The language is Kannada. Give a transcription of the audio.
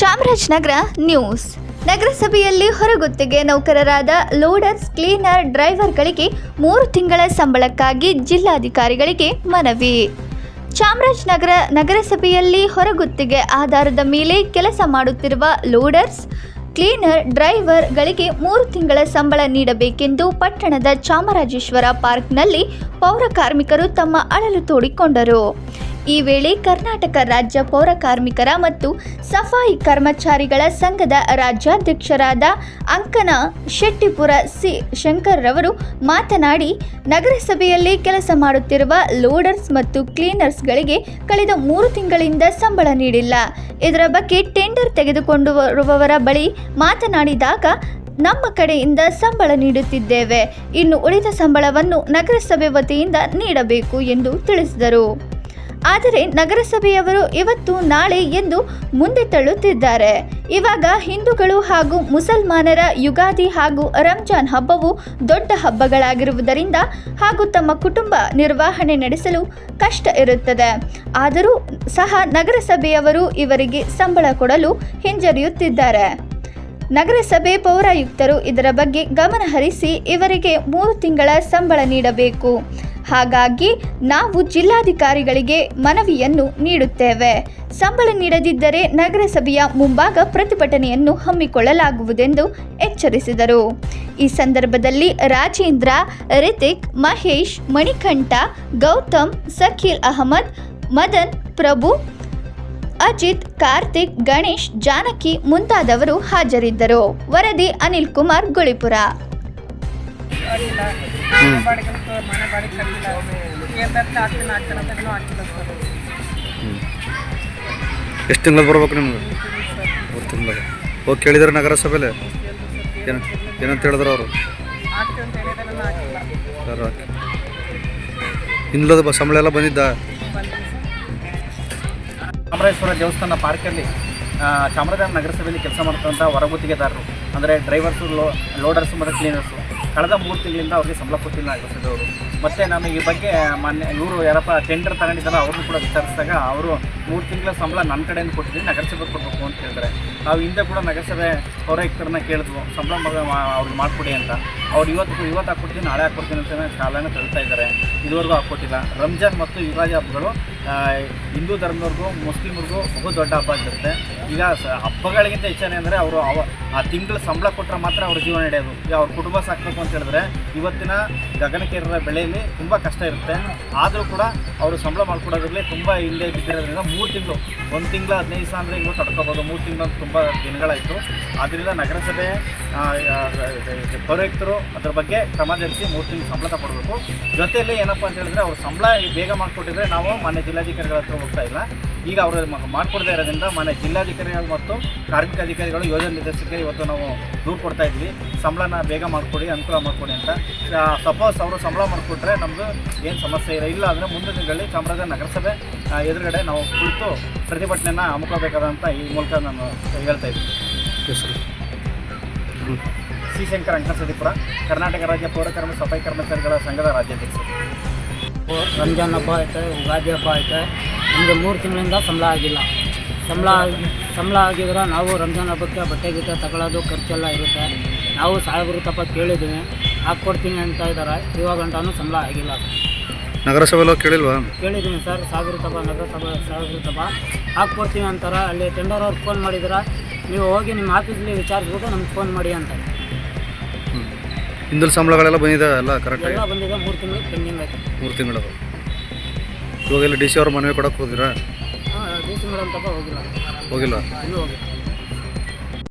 ಚಾಮರಾಜನಗರ ನ್ಯೂಸ್. ನಗರಸಭೆಯಲ್ಲಿ ಹೊರಗುತ್ತಿಗೆ ನೌಕರರಾದ ಲೋಡರ್ಸ್, ಕ್ಲೀನರ್, ಡ್ರೈವರ್ಗಳಿಗೆ ಮೂರು ತಿಂಗಳ ಸಂಬಳಕ್ಕಾಗಿ ಜಿಲ್ಲಾಧಿಕಾರಿಗಳಿಗೆ ಮನವಿ. ಚಾಮರಾಜನಗರ ನಗರಸಭೆಯಲ್ಲಿ ಹೊರಗುತ್ತಿಗೆ ಆಧಾರದ ಮೇಲೆ ಕೆಲಸ ಮಾಡುತ್ತಿರುವ ಲೋಡರ್ಸ್, ಕ್ಲೀನರ್, ಡ್ರೈವರ್ಗಳಿಗೆ ಮೂರು ತಿಂಗಳ ಸಂಬಳ ನೀಡಬೇಕೆಂದು ಪಟ್ಟಣದ ಚಾಮರಾಜೇಶ್ವರ ಪಾರ್ಕ್ನಲ್ಲಿ ಪೌರ ಕಾರ್ಮಿಕರು ತಮ್ಮ ಅಳಲು ತೋಡಿಕೊಂಡರು. ಈ ವೇಳೆ ಕರ್ನಾಟಕ ರಾಜ್ಯ ಪೌರ ಕಾರ್ಮಿಕರ ಮತ್ತು ಸಫಾಯಿ ಕರ್ಮಚಾರಿಗಳ ಸಂಘದ ರಾಜ್ಯಾಧ್ಯಕ್ಷರಾದ ಅಂಕನ ಶೆಟ್ಟಿಪುರ ಸಿ ಶಂಕರ್ರವರು ಮಾತನಾಡಿ, ನಗರಸಭೆಯಲ್ಲಿ ಕೆಲಸ ಮಾಡುತ್ತಿರುವ ಲೋಡರ್ಸ್ ಮತ್ತು ಕ್ಲೀನರ್ಸ್ಗಳಿಗೆ ಕಳೆದ ಮೂರು ತಿಂಗಳಿಂದ ಸಂಬಳ ನೀಡಿಲ್ಲ. ಇದರ ಬಗ್ಗೆ ಟೆಂಡರ್ ತೆಗೆದುಕೊಂಡುವರುವವರ ಬಳಿ ಮಾತನಾಡಿದಾಗ, ನಮ್ಮ ಕಡೆಯಿಂದ ಸಂಬಳ ನೀಡುತ್ತಿದ್ದೇವೆ. ಇನ್ನು ಉಳಿದ ಸಂಬಳವನ್ನು ನಗರಸಭೆ ವತಿಯಿಂದ ನೀಡಬೇಕು ಎಂದು ತಿಳಿಸಿದರು. ಆದರೆ ನಗರಸಭೆಯವರು ಇವತ್ತು ನಾಳೆ ಎಂದು ಮುಂದೆ ತಳ್ಳುತ್ತಿದ್ದಾರೆ. ಇವಾಗ ಹಿಂದೂಗಳು ಹಾಗೂ ಮುಸಲ್ಮಾನರ ಯುಗಾದಿ ಹಾಗೂ ರಂಜಾನ್ ಹಬ್ಬವು ದೊಡ್ಡ ಹಬ್ಬಗಳಾಗಿರುವುದರಿಂದ ಹಾಗೂ ತಮ್ಮ ಕುಟುಂಬ ನಿರ್ವಹಣೆ ನಡೆಸಲು ಕಷ್ಟ ಇರುತ್ತದೆ. ಆದರೂ ಸಹ ನಗರಸಭೆಯವರು ಇವರಿಗೆ ಸಂಬಳ ಕೊಡಲು ಹಿಂಜರಿಯುತ್ತಿದ್ದಾರೆ. ನಗರಸಭೆ ಪೌರಾಯುಕ್ತರು ಇದರ ಬಗ್ಗೆ ಗಮನಹರಿಸಿ ಇವರಿಗೆ ಮೂರು ತಿಂಗಳ ಸಂಬಳ ನೀಡಬೇಕು. ಹಾಗಾಗಿ ನಾವು ಜಿಲ್ಲಾಧಿಕಾರಿಗಳಿಗೆ ಮನವಿಯನ್ನು ನೀಡುತ್ತೇವೆ. ಸಂಬಳ ನೀಡದಿದ್ದರೆ ನಗರಸಭೆಯ ಮುಂಭಾಗ ಪ್ರತಿಭಟನೆಯನ್ನು ಹಮ್ಮಿಕೊಳ್ಳಲಾಗುವುದೆಂದು ಎಚ್ಚರಿಸಿದರು. ಈ ಸಂದರ್ಭದಲ್ಲಿ ರಾಜೇಂದ್ರ, ರಿತಿಕ್, ಮಹೇಶ್, ಮಣಿಕಂಠ, ಗೌತಮ್, ಸಖೀಲ್ ಅಹಮದ್, ಮದನ್, ಪ್ರಭು, ಅಜಿತ್, ಕಾರ್ತಿಕ್, ಗಣೇಶ್, ಜಾನಕಿ ಮುಂತಾದವರು ಹಾಜರಿದ್ದರು. ವರದಿ ಅನಿಲ್ ಕುಮಾರ್ ಗುಳಿಪುರ. ಎಷ್ಟು ತಿಂಗಳು ಬರ್ಬೇಕು ನಿಮ್ಗೆ? ಮೂರು ತಿಂಗಳು. ಹೋಗಿ ಕೇಳಿದ್ರೆ ನಗರಸಭೆಲೆ? ಏನು ಏನಂತ ಹೇಳಿದ್ರು ಅವರು? ಬ ಸಂಬಳ ಎಲ್ಲ ಬಂದಿದ್ದ? ಚಾಮರಾಜೇಶ್ವರ ದೇವಸ್ಥಾನ ಪಾರ್ಕಲ್ಲಿ ಚಾಮರಾಜ ಚಾಮರಾಜನಗರ ನಗರಸಭೆಯಲ್ಲಿ ಕೆಲಸ ಮಾಡ್ತಕ್ಕಂಥ ಹೊರಗುತ್ತಿಗೆದಾರರು ಅಂದರೆ ಡ್ರೈವರ್ಸು ಲೋ ಲೋಡರ್ಸು ಮತ್ತು ಕ್ಲೀನರ್ಸು ಕಳೆದ ಮೂರು ತಿಂಗಳಿಂದ ಅವ್ರಿಗೆ ಸಂಬಳ ಕೊಟ್ಟಿಲ್ಲ ನಗರಸಭೆಯವರು ಮತ್ತು ನಾನು ಈ ಬಗ್ಗೆ ಮೊನ್ನೆ ಇವರು ಯಾರಪ್ಪ ಟೆಂಡರ್ ತಗೊಂಡಿದ್ದಾರೆ ಅವ್ರನ್ನೂ ಕೂಡ ವಿಚಾರಿಸಿದಾಗ ಅವರು ಮೂರು ತಿಂಗಳ ಸಂಬಳ ನನ್ನ ಕಡೆಯಿಂದ ಕೊಟ್ಟಿದ್ದೀನಿ ನಗರಸಭೆ ಕೊಡಬೇಕು ಅಂತ ಹೇಳಿದ್ರೆ ನಾವು ಹಿಂದೆ ಕೂಡ ನಗರಸಭೆ ಪೌರಾಯುಕ್ತರನ್ನ ಕೇಳಿದ್ವು, ಸಂಬಳ ಅವ್ರಿಗೆ ಮಾಡಿಕೊಡಿ ಅಂತ. ಅವ್ರು ಇವತ್ತು ಇವತ್ತು ಹಾಕ್ಕೊಡ್ತೀನಿ, ನಾಳೆ ಹಾಕ್ಕೊಡ್ತೀನಿ ಅಂತ ಕಾಲನ ತಳ್ತಾ ಇದ್ದಾರೆ. ಇದುವರೆಗೂ ಹಾಕ್ಕೊಟ್ಟಿಲ್ಲ. ರಂಜಾನ್ ಮತ್ತು ಯುಗಾದಿ ಹಬ್ಬಗಳು ಹಿಂದೂ ಧರ್ಮದವ್ರಿಗೂ, ಮುಸ್ಲಿಮ್ರಿಗೂ ಬಹು ದೊಡ್ಡ ಹಬ್ಬ ಆಗಿರುತ್ತೆ. ಈಗ ಹಬ್ಬಗಳಿಗಿಂತ ಹೆಚ್ಚಾನೆ ಅಂದರೆ ಅವರು ಅವ, ಆ ತಿಂಗಳ ಸಂಬಳ ಕೊಟ್ಟರೆ ಮಾತ್ರ ಅವ್ರ ಜೀವನ ನಡೆಯೋದು. ಈಗ ಅವ್ರ ಕುಟುಂಬ ಸಾಕಬೇಕು ಅಂತ ಹೇಳಿದ್ರೆ ಇವತ್ತಿನ ಗಗನಕೇರರ ಬೆಳೆಯಲ್ಲಿ ತುಂಬ ಕಷ್ಟ ಇರುತ್ತೆ. ಆದರೂ ಕೂಡ ಅವರು ಸಂಬಳ ಮಾಡ್ಕೊಡೋದ್ರಲ್ಲಿ ತುಂಬ ಹಿಂದೆ ಬಿದ್ದಿರೋದ್ರಿಂದ ಮೂರು ತಿಂಗಳು, ಒಂದು ತಿಂಗಳು ಹದಿನೈದು ಸಾವಿರ ಅಂದರೆ ಇನ್ನು ತಡ್ಕೋಬೋದು. ಮೂರು ತಿಂಗಳು ತುಂಬ ದಿನಗಳಾಯಿತು. ಆದ್ದರಿಂದ ನಗರಸಭೆ ಪೌರಾಯುಕ್ತರು ಅದ್ರ ಬಗ್ಗೆ ಕ್ರಮ ಜರುಗಿಸಿ ಮೂರು ತಿಂಗಳು ಸಂಬಳ ತಗೊಡ್ಬೇಕು. ಜೊತೆಯಲ್ಲಿ ಏನಪ್ಪ ಅಂತ ಹೇಳಿದ್ರೆ ಅವ್ರು ಸಂಬಳ ಬೇಗ ಮಾಡಿಕೊಟ್ಟಿದ್ರೆ ನಾವು ಮಾನ್ಯ ಜಿಲ್ಲಾಧಿಕಾರಿಗಳ ಹತ್ರ ಹೋಗ್ತಾ ಇಲ್ಲ. ಈಗ ಅವರು ಮಾಡಿಕೊಡದೇ ಇರೋದ್ರಿಂದ ಮಾನ್ಯ ಜಿಲ್ಲಾಧಿಕಾರಿಗಳು ಮತ್ತು ಕಾರ್ಮಿಕ ಅಧಿಕಾರಿಗಳು ಯೋಜನೆ ನಿರ್ದೇಶಕರಿಗೆ ಇವತ್ತು ನಾವು ದೂರು ಕೊಡ್ತಾ ಇದ್ವಿ. ಸಂಬಳನ ಬೇಗ ಮಾಡಿಕೊಡಿ, ಅನುಕೂಲ ಮಾಡಿಕೊಡಿ ಅಂತ. ಸಪೋಸ್ ಅವರು ಸಂಬಳ ಮಾಡಿಕೊಟ್ರೆ ನಮ್ಮದು ಏನು ಸಮಸ್ಯೆ ಇಲ್ಲ. ಇಲ್ಲ ಅಂದರೆ ಮುಂದಿನ ದಿನಗಳಲ್ಲಿ ಚಾಮರಾಜ ನಗರಸಭೆ ಎದುರುಗಡೆ ನಾವು ಕುಳಿತು ಪ್ರತಿಭಟನೆಯನ್ನು ಹಮ್ಮಿಕೊಳ್ಬೇಕಾದಂಥ ಈ ಮೂಲಕ ನಾನು ಹೇಳ್ತಾ ಇದ್ದೀನಿ. ಸಿ ಶಂಕರ್ ಅಂಕಸದಿಪುರ ಕರ್ನಾಟಕ ರಾಜ್ಯ ಪೌರ ಕರ್ಮ ಸಫಾಯಿ ಕರ್ಮಚಾರಿಗಳ ಸಂಘದ ರಾಜ್ಯಾಧ್ಯಕ್ಷ ರಂಜಾನ್ ಹಬ್ಬ ಐತೆ ಯುಗಾದಿ ಹಬ್ಬ ಐತೆ ನಮಗೆ ಮೂರು ತಿಂಗಳಿಂದ ಸಂಬಳ ಆಗಿಲ್ಲ. ಸಂಬಳ ಆಗಿ, ಸಂಬಳ ಆಗಿದ್ರೆ ನಾವು ರಂಜಾನ್ ಹಬ್ಬಕ್ಕೆ ಬಟ್ಟೆ ಗಿಟ್ಟೆ ತಗೊಳ್ಳೋದು ಖರ್ಚೆಲ್ಲ ಇರುತ್ತೆ. ನಾವು ಸಾಹೇಬರು ತಪ್ಪ ಕೇಳಿದ್ದೀವಿ ಹಾಕ್ಕೊಡ್ತೀನಿ ಅಂತ ಇದ್ದಾರೆ ಇವಾಗಂಟೂ ಸಂಬಳ ಆಗಿಲ್ಲ. ನಗರಸಭೆಲ್ಲ ಕೇಳಿಲ್ವಾ? ಕೇಳಿದ್ದೀನಿ ಸರ್ ಸಾವಿರ ತಪ ನಗರಸಭೆ ಸಾವಿರ ತಪ ಹಾಕ್ಕೊಡ್ತೀನಿ ಅಂತಾರೆ. ಅಲ್ಲಿ ಟೆಂಡರ್ ಅವ್ರು ಫೋನ್ ಮಾಡಿದ್ರೆ ನೀವು ಹೋಗಿ ನಿಮ್ಮ ಆಫೀಸಲ್ಲಿ ವಿಚಾರಿಸ್ಬಿಟ್ಟು ನಮ್ಗೆ ಫೋನ್ ಮಾಡಿ ಅಂತ ಹ್ಞೂ ಹಿಂದಲ್ ಸಂಬಳಗಳೆಲ್ಲ ಬಂದಿದೆ ಎಲ್ಲ ಕರೆಕ್ಟಾಗಿ ಎಲ್ಲ ಬಂದಿದೆ ಮೂರು ತಿಂಗಳು ಪೆಂಡಿಂಗ್ ಆಯ್ತು ಮೂರು ತಿಂಗಳು. ಇವಾಗ ಎಲ್ಲ ಡಿ ಸಿ ಅವ್ರ ಮನವಿ ಕೊಡಕ್ಕೆ ಹೋಗಿರಾ ಹಾಂ ಡಿ ಸಿ ಮೇಡಮ್ ತಪ್ಪ ಹೋಗಿಲ್ಲ. ಹೋಗಿಲ್ಲ ಇನ್ನೂ ಹೋಗಿಲ್ಲ.